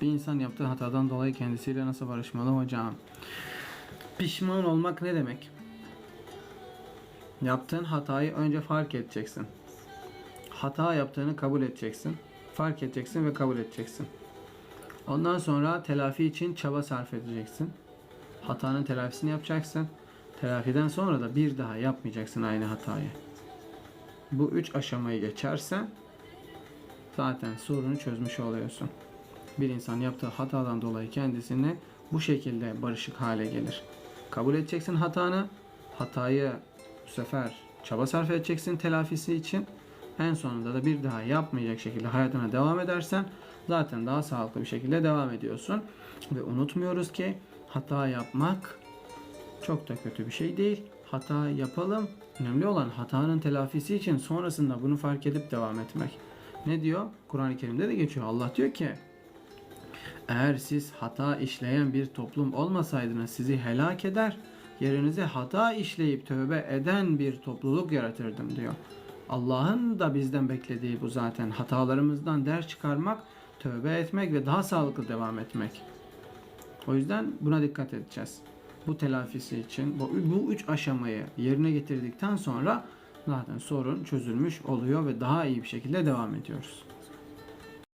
Bir insan yaptığı hatadan dolayı kendisiyle nasıl barışmalı hocam? Pişman olmak ne demek? Yaptığın hatayı önce fark edeceksin. Hata yaptığını kabul edeceksin. Fark edeceksin ve kabul edeceksin. Ondan sonra telafi için çaba sarf edeceksin. Hatanın telafisini yapacaksın. Telafiden sonra da bir daha yapmayacaksın aynı hatayı. Bu üç aşamayı geçersen zaten sorunu çözmüş oluyorsun. Bir insan yaptığı hatadan dolayı kendisini bu şekilde barışık hale gelir. Kabul edeceksin hatanı. Hatayı bu sefer çaba sarf edeceksin telafisi için. En sonunda da bir daha yapmayacak şekilde hayatına devam edersen zaten daha sağlıklı bir şekilde devam ediyorsun. Ve unutmuyoruz ki hata yapmak çok da kötü bir şey değil. Hata yapalım. Önemli olan hatanın telafisi için sonrasında bunu fark edip devam etmek. Ne diyor? Kur'an-ı Kerim'de de geçiyor. Allah diyor ki eğer siz hata işleyen bir toplum olmasaydınız sizi helak eder, yerinize hata işleyip tövbe eden bir topluluk yaratırdım diyor. Allah'ın da bizden beklediği bu zaten. Hatalarımızdan ders çıkarmak, tövbe etmek ve daha sağlıklı devam etmek. O yüzden buna dikkat edeceğiz. Bu telafisi için bu, bu üç aşamayı yerine getirdikten sonra zaten sorun çözülmüş oluyor ve daha iyi bir şekilde devam ediyoruz.